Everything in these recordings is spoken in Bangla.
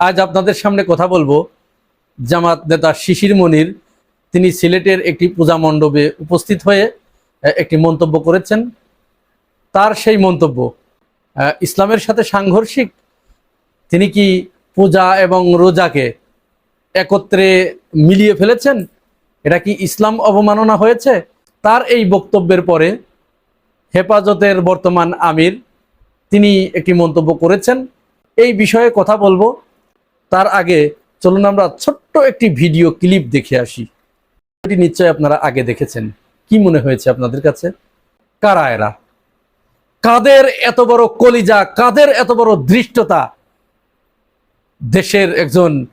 আজ আপনাদের সামনে কথা বলব জামাত নেতা শিশির মনির। তিনি সিলেটের একটি পূজা মণ্ডপে উপস্থিত হয়ে একটি মন্তব্য করেছেন। তার সেই মন্তব্য ইসলামের সাথে সাংঘর্ষিক। তিনি কি পূজা এবং রোজাকে একত্রে মিলিয়ে ফেলেছেন? এটা কি ইসলাম অবমাননা হয়েছে? তার এই বক্তব্যের পরে হেফাজতের বর্তমান আমির তিনি একটি মন্তব্য করেছেন। এই বিষয়ে কথা বলব। তার আগে চলুন আমরা ছোট্ট একটি ভিডিও ক্লিপ দেখে আসি। এটি নিশ্চয় আপনারা আগে দেখেছেন। কি মনে হয়েছে আপনাদের কাছে? কারা এরা? কাদের এত বড় কলিজা, কাদের এত বড় দৃষ্টতা? দেশের একজন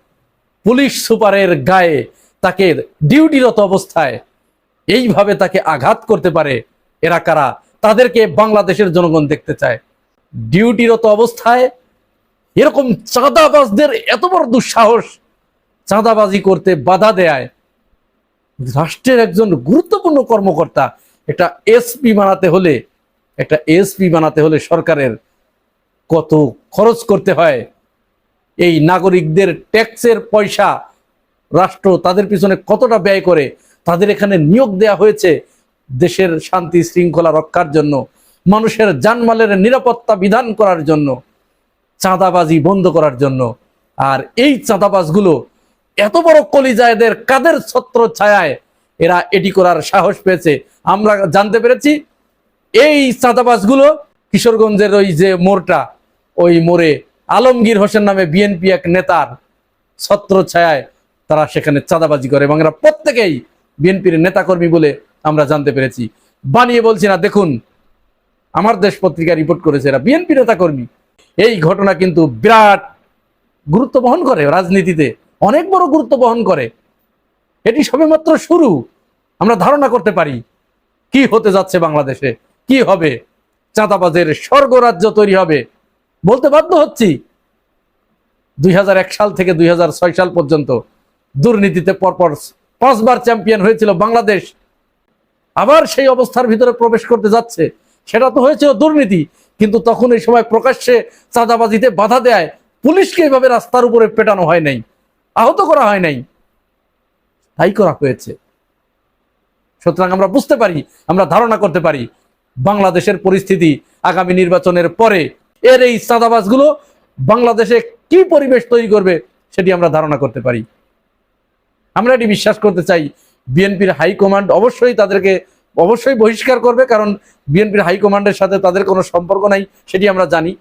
পুলিশ সুপারের গায়ে তাকে ডিউটিরত অবস্থায় এইভাবে তাকে আঘাত করতে পারে এরা কারা? তাদেরকে বাংলাদেশের জনগণ দেখতে চায়। ডিউটিরত অবস্থায় এরকম চাঁদাবাজদের এত বড় দুঃসাহস, চাঁদাবাজি করতে বাধা দেয়। রাষ্ট্রের একজন গুরুত্বপূর্ণ কর্মকর্তা একটা এসপি বানাতে হলে একটা এসপি বানাতে হলে সরকারের কত খরচ করতে হয়। এই নাগরিকদের ট্যাক্সের পয়সা রাষ্ট্র তাদের পিছনে কতটা ব্যয় করে, তাদের এখানে নিয়োগ দেয়া হয়েছে দেশের শান্তি শৃঙ্খলা রক্ষার জন্য, মানুষের জানমালের নিরাপত্তা বিধান করার জন্য। চাঁদাবাজি বন্ধ করার জন্য। আর এই চাঁদাবাজগুলো এত বড় কলিজায়দের কাদের ছত্র ছায়ায় এরা এটি করার সাহস পেয়েছে? আমরা জানতে পেরেছি, এই চাঁদাবাজগুলো কিশোরগঞ্জের ওই যে মোড়টা, ওই মোড়ে আলমগীর হোসেন নামে বিএনপি এক নেতার ছত্র ছায়ায় তারা সেখানে চাঁদাবাজি করে এবং এরা প্রত্যেকেই বিএনপির নেতাকর্মী বলে আমরা জানতে পেরেছি। বানিয়ে বলছি না, দেখুন, আমার দেশ পত্রিকা রিপোর্ট করেছে এরা বিএনপি নেতাকর্মী। এই ঘটনা কিন্তু বিরাট গুরুত্ব বহন করে রাজনীতিতে, অনেক বড় গুরুত্ব বহন করে। এটি সবেমাত্র শুরু। আমরা ধারণা করতে পারি কি হতে যাচ্ছে বাংলাদেশে, কি হবে, চাঁদাবাজের স্বর্গরাজ্য তৈরি হবে। বলতে বাধ্য হচ্ছি, দুই হাজার এক সাল থেকে দুই হাজার ছয় সাল পর্যন্ত দুর্নীতিতে পরপর পাঁচবার চ্যাম্পিয়ন হয়েছিল বাংলাদেশ। আবার সেই অবস্থার ভিতরে প্রবেশ করতে যাচ্ছে। সেটা তো হয়েছিল দুর্নীতি। কিন্তু তখন এই সময় প্রকাশ্যে চাঁদাবাজিতে বাধা দেয়। পুলিশকে এইভাবে রাস্তার উপরে পেটানো হয় নাই। আহত করা হয় নাই। তাই করা হয়েছে। সুতরাং আমরা বুঝতে পারি, আমরা ধারণা করতে পারি, বাংলাদেশের পরিস্থিতি আগামী নির্বাচনের পরে এর এই চাঁদাবাজগুলো বাংলাদেশে কি পরিবেশ তৈরি করবে সেটি আমরা ধারণা করতে পারি। আমরা এটি বিশ্বাস করতে চাই, বিএনপির হাইকমান্ড অবশ্যই তাদেরকে অবশ্যই বহিষ্কার করবে, কারণ বিএনপির হাইকমান্ডের সাথে তাদের কোনো সম্পর্ক নাই, সেটি আমরা জানি।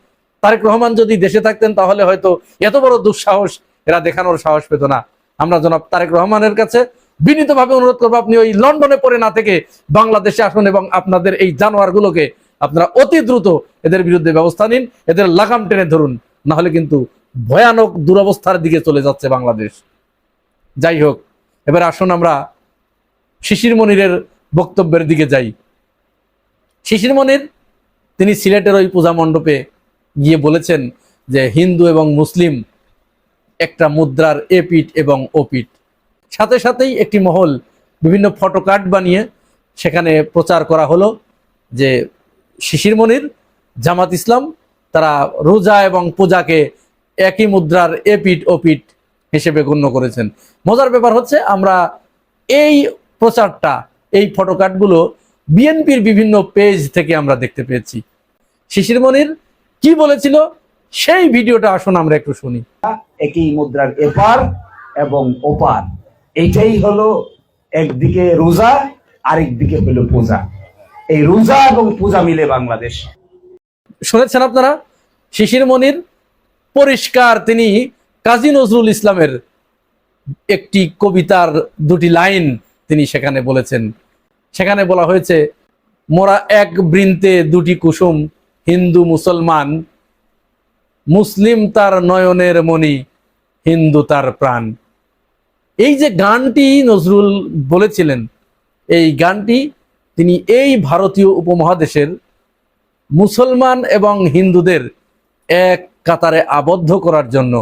তারেক রহমান যদি দেশে থাকতেন, তাহলে হয়তো এত বড় দুঃসাহস এরা দেখানোর সাহস পেত না। আমরা জনাব তারেক রহমানের কাছে বিনীতভাবে অনুরোধ করব, আপনি ওই লন্ডনে পড়ে না থেকে বাংলাদেশে আসুন এবং আপনাদের এই জানোয়ারগুলোকে আপনারা অতি দ্রুত এদের বিরুদ্ধে ব্যবস্থা নিন, এদের লাগাম টেনে ধরুন, না হলে কিন্তু ভয়ানক দুরবস্থার দিকে চলে যাচ্ছে বাংলাদেশ। যাই হোক, এবার আসুন আমরা শিশির মনিরের বক্তব্যের দিকে যাই। শিশির মনির তিনি সিলেটের ওই পূজা মণ্ডপে গিয়ে বলেছেন যে, হিন্দু এবং মুসলিম একটা মুদ্রার এপিট এবং ওপিট সাথে সাথেই একটি মহল, বিভিন্ন ফটো কার্ড বানিয়ে সেখানে প্রচার করা হলো যে শিশির মনির জামাত ইসলাম তারা রোজা এবং পূজাকে একই মুদ্রার এপিট ওপিট হিসেবে গণ্য করেছেন। মজার ব্যাপার হচ্ছে আমরা এই প্রচারটা এই ফটো কার্ডগুলো বিএনপির বিভিন্ন পেজ থেকে আমরা দেখতে পেয়েছি। শিশির মনির কি বলেছিল? সেই ভিডিওটা আসুন আমরা একটু শুনি। একই মুদ্রার এপার এবং ওপার। এইটাই হলো একদিকে রোজা আরেকদিকে হলো পূজা। এই রোজা এবং পূজা মিলে বাংলাদেশ। শুনেছেন আপনারা? শিশির মনির পরিষ্কার তিনি কাজী নজরুল ইসলামের একটি কবিতার দুটি লাইন তিনি সেখানে বলেছেন। সেখানে বলা হয়েছে, মোরা এক বৃন্তে দুটি কুসুম, হিন্দু মুসলমান, মুসলিম তার নয়নের মণি, হিন্দু তার প্রাণ। এই যে গানটি নজরুল বলেছিলেন, এই গানটি তিনি এই ভারতীয় উপমহাদেশের মুসলমান এবং হিন্দুদের এক কাতারে আবদ্ধ করার জন্য,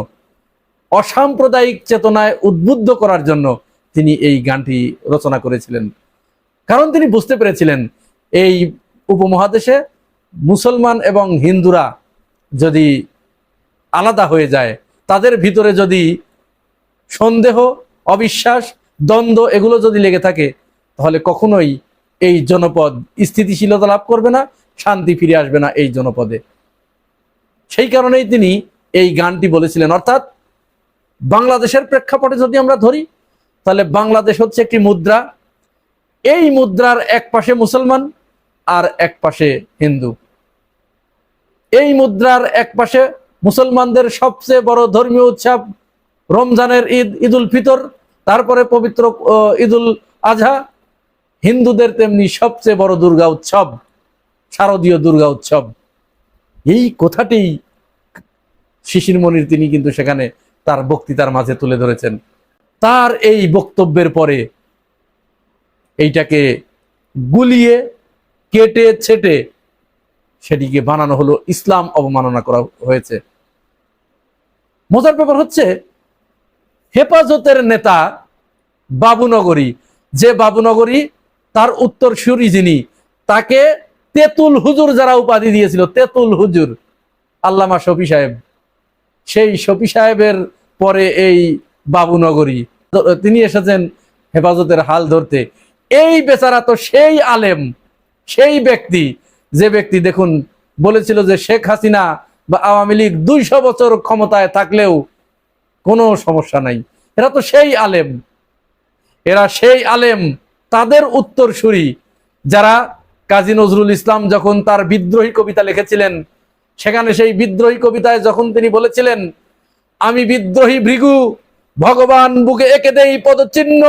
অসাম্প্রদায়িক চেতনায় উদ্বুদ্ধ করার জন্য তিনি এই গানটি রচনা করেছিলেন। কারণ তিনি বুঝতে পেরেছিলেন, এই উপমহাদেশে মুসলমান এবং হিন্দুরা যদি আলাদা হয়ে যায়, তাদের ভিতরে যদি সন্দেহ, অবিশ্বাস, দ্বন্দ্ব এগুলো যদি লেগে থাকে, তাহলে কখনোই এই জনপদ স্থিতিশীলতা লাভ করবে না, শান্তি ফিরে আসবে না এই জনপদে। সেই কারণেই তিনি এই গানটি বলেছিলেন। অর্থাৎ বাংলাদেশের প্রেক্ষাপটে যদি আমরা ধরি তাহলে বাংলাদেশ হচ্ছে একটি মুদ্রা। এই মুদ্রার এক পাশে মুসলমান আর এক পাশে হিন্দু। এই মুদ্রার এক পাশে মুসলমানদের সবচেয়ে বড় ধর্মীয় উৎসব রমজানের ঈদ, ঈদুল ফিতর, তারপরে পবিত্র ঈদুল আজহা। হিন্দুদের তেমনি সবচেয়ে বড় দুর্গা উৎসব, শারদীয় দুর্গা উৎসব। এই কথাটি শিশির মনির তিনি কিন্তু সেখানে তার বক্তৃতার মাঝে তুলে ধরেছেন। তার এই বক্তব্যের পরে এইটাকে গুলিয়ে, কেটে, ছেটে সেটিকে বানানো হলো, ইসলাম অবমাননা করা হয়েছে। মজার ব্যাপার হচ্ছে, হেফাজতের নেতা বাবুনগরী, যে বাবুনগরী তার উত্তর সুরি যিনি, তাকে তেতুল হুজুর যারা উপাধি দিয়েছিল, তেতুল হুজুর, আল্লামা শফি সাহেব। সেই শফি সাহেবের পরে এই বাবুনগরী তিনি এসেছেন হেফাজতের হাল ধরতে। এই বেচারা তো সেই আলেম, সেই ব্যক্তি। যে ব্যক্তি দেখুন, বলেছিল যে শেখ হাসিনা বা আওয়ামী লীগ দুইশো বছর ক্ষমতায় থাকলেও কোনো সমস্যা নাই। এরা তো সেই আলেম। এরা সেই আলেম, তাদের উত্তরসূরি। যারা কাজী নজরুল ইসলাম যখন তার বিদ্রোহী কবিতা লিখেছিলেন, সেখানে সেই বিদ্রোহী কবিতায় যখন তিনি বলেছিলেন, আমি বিদ্রোহী ভৃগু ভগবান বুকে এঁকে দেই পদচিহ্ন।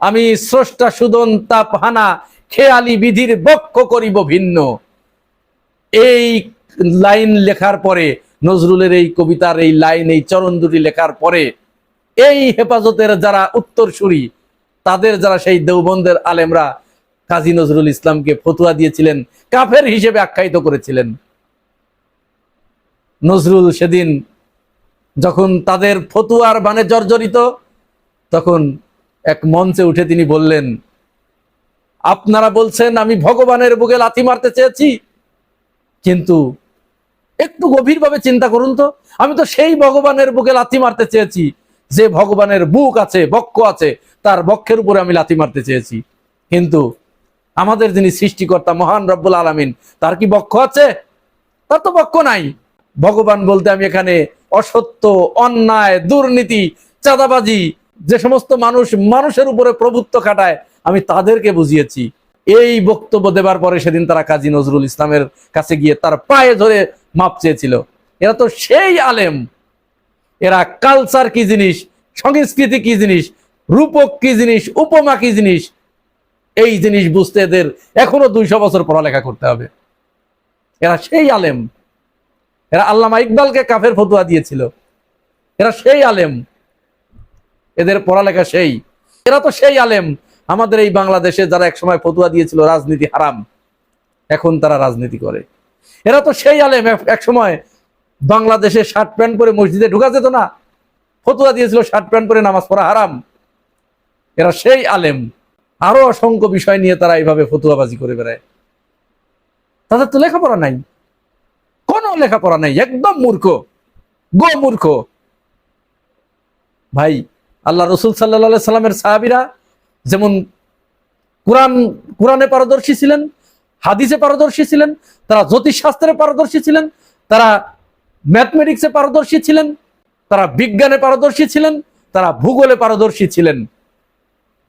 আমি স্রষ্টা সুদন তাপ হানা, খেয়ালি বিধির বক্ষ করিব ভিন্ন। এই লাইন লেখার পরে, নজরুলের এই কবিতার এই লাইন, এই চরণ দুটি লেখার পরে, এই হেফাজতের যারা উত্তরসূরি, তাদের যারা সেই দেওবন্দের আলেমরা, কাজী নজরুল ইসলামকে ফতুয়া দিয়েছিলেন, কাফের হিসেবে আখ্যায়িত করেছিলেন। নজরুল সেদিন যখন তাদের ফতুয়ার বানে জর্জরিত, তখন এক মঞ্চে উঠে তিনি বললেন, আপনারা বলছেন আমি ভগবানের বুকে লাথি মারতে চেয়েছি, কিন্তু একটু গভীরভাবে চিন্তা করুন তো। আমি তো সেই ভগবানের বুকে লাথি মারতে চেয়েছি, যে ভগবানের বুক আছে, বক্ষ আছে, তার বক্ষের উপরে আমি লাথি মারতে চেয়েছি। কিন্তু আমাদের যিনি সৃষ্টিকর্তা মহান রব্বুল আলমিন, তার কি বক্ষ আছে? তার তো বক্ষ নাই। ভগবান বলতে আমি এখানে অসত্য, অন্যায়, দুর্নীতি, চাঁদাবাজি, যে সমস্ত মানুষ মানুষের উপরে প্রভুত্ব খাটায়, আমি তাদেরকে বুঝিয়েছি। এই বক্তব্য দেবার পরে সেদিন তারা কাজী নজরুল ইসলামের কাছে গিয়ে তার পায়ে ধরে মাপ চেয়েছিল। এরা তো সেই আলেম। এরা কালচার কি জিনিস, সংস্কৃতি কি জিনিস, রূপক কি জিনিস, উপমা কি জিনিস, এই জিনিস বুঝতে এদের এখনও দুইশো বছর পড়ালেখা করতে হবে। এরা সেই আলেম। এরা আল্লামা ইকবালকে কাফের ফতুয়া দিয়েছিল। এরা সেই আলেম। এদের পড়ালেখা সেই। এরা তো সেই আলেম। আমাদের এই বাংলাদেশে যারা একসময় ফতুয়া দিয়েছিল, রাজনীতি হারাম। এখন তারা রাজনীতি করে। এরা তো সেই আলেম। এক- একসময় বাংলাদেশে শার্ট প্যান্ট পরে মসজিদে ঢুকা যেত না? ফতুয়া দিয়েছিল, শার্ট প্যান্ট পরে নামাজ পড়া হারাম। এরা সেই আলেম। আরও অসংখ্য বিষয় নিয়ে তারা এইভাবে ফতুয়াবাজি করে বেড়ায়। তাদের তো লেখাপড়া নাই। কোনো লেখাপড়া নাই, একদম মূর্খ। গো মূর্খ। ভাই, আল্লাহ রসুল সাল্লা সাল্লামের সাহাবিরা যেমন কোরআন, কোরআনে পারদর্শী ছিলেন, হাদিসে পারদর্শী ছিলেন, তারা জ্যোতিষশাস্ত্রে পারদর্শী ছিলেন, তারা ম্যাথমেটিক্সে পারদর্শী ছিলেন, তারা বিজ্ঞানে পারদর্শী ছিলেন, তারা ভূগোলে পারদর্শী ছিলেন।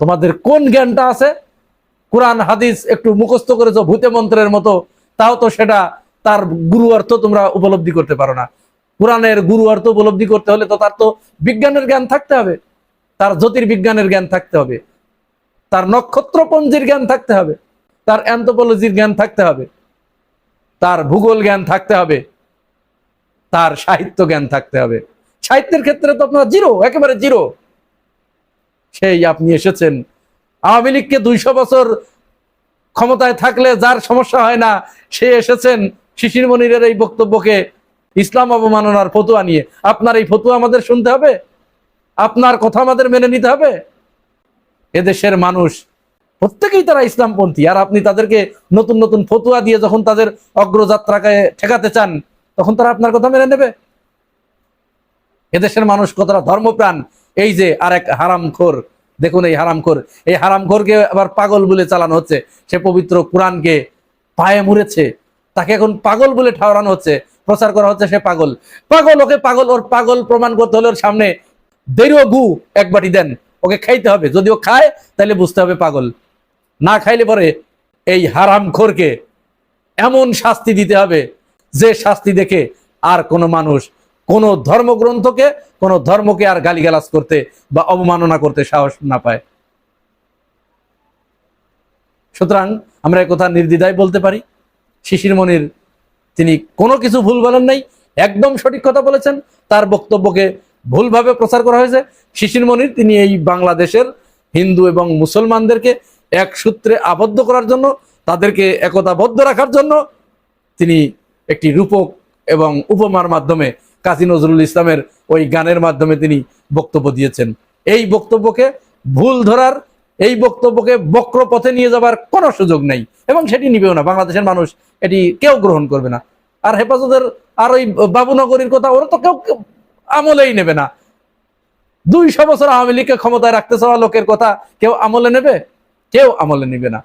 তোমাদের কোন জ্ঞানটা আছে? কোরআন, হাদিস একটু মুখস্থ করেছ ভূতে মন্ত্রের মতো, তাও তো সেটা তার গুরু অর্থ তোমরা উপলব্ধি করতে পারো না। কোরআনের গুরু অর্থ উপলব্ধি করতে হলে তো তার তো বিজ্ঞানের জ্ঞান থাকতে হবে। তার জ্যোতির্বিজ্ঞানের জ্ঞান থাকতে হবে। তার নক্ষত্রপঞ্জির জ্ঞান থাকতে হবে। তার অ্যান্থোপোলজির জ্ঞান থাকতে হবে। তার ভূগোল জ্ঞান থাকতে হবে। তার সাহিত্য জ্ঞান থাকতে হবে। সাহিত্যের ক্ষেত্রে তো আপনার জিরো, একেবারে জিরো। সেই আপনি এসেছেন। আওয়ামী লীগকে দুইশো বছর ক্ষমতায় থাকলে যার সমস্যা হয় না, সে এসেছেন শিশির মনিরের এই বক্তব্যকে ইসলাম অবমাননার ফতুয়া নিয়ে আপনার এই ফতুয়া আমাদের শুনতে হবে? আপনার কথা আমাদের মেনে নিতে হবে? এদেশের মানুষ, প্রত্যেকেই তারা ইসলামপন্থী, আর আপনি তাদেরকে নতুন নতুন ফতুয়া দিয়ে যখন তাদের অগ্রযাত্রাকে ঠেকাতে চান, তখন তারা আপনার কথা মেনে নেবে। এদেশের মানুষ কতটা ধর্মপ্রাণ, এই যে আরেক হারামখোর, দেখুন এই হারামখোর, এই হারামখোরকে আবার পাগল বলে চালানো হচ্ছে। সে পবিত্র কোরআনকে পায়ে মুড়েছে। তাকে এখন পাগল বলে ঠাওরানো হচ্ছে, প্রচার করা হচ্ছে সে পাগল। পাগল, ওকে পাগল, ওর পাগল প্রমাণ করতে হলে ওর সামনে দেরিও গু এক বাটি দেন। ওকে খাইতে হবে, যদি ও খায়, তাহলে বুঝতে হবে পাগল। না খাইলে পরে এই হারাম খোরকে এমন শাস্তি দিতে হবে, যে শাস্তি দেখে আর কোনো মানুষ কোনো ধর্মগ্রন্থকে, কোনো ধর্মকে আর গালিগালাজ করতে বা অবমাননা করতে সাহস না পায়। সুতরাং আমরা কথা নির্দ্বিধায় বলতে পারি। শিশির মনির তিনি কোনো কিছু ভুল বলেন নাই, একদম সঠিক কথা বলেছেন। তার বক্তব্যকে ভুলভাবে প্রচার করা হয়েছে। শিশির মনির তিনি এই বাংলাদেশের হিন্দু এবং মুসলমানদেরকে এক সূত্রে আবদ্ধ করার জন্য, তাদেরকে একতাবদ্ধ রাখার জন্য তিনি একটি রূপক এবং উপমার মাধ্যমে কাজী নজরুল ইসলামের ওই গানের মাধ্যমে তিনি বক্তব্য দিয়েছেন। এই বক্তব্যকে ভুল ধরার এই বক্তব্যকে বক্র পথে নিয়ে যাবার কোনো সুযোগ নেই এবং সেটি নিবেও না। বাংলাদেশের মানুষ এটি কেউ গ্রহণ করবে না। আর হেফাজতের আর ওই বাবুনগরীর কথা ওরা তো কেউ আমলেই নেবে না। দুইশো বছর আওয়ামী লীগকে ক্ষমতায় রাখতে চাওয়া লোকের কথা কেউ আমলে নেবে? কেউ আমলে নিবে না।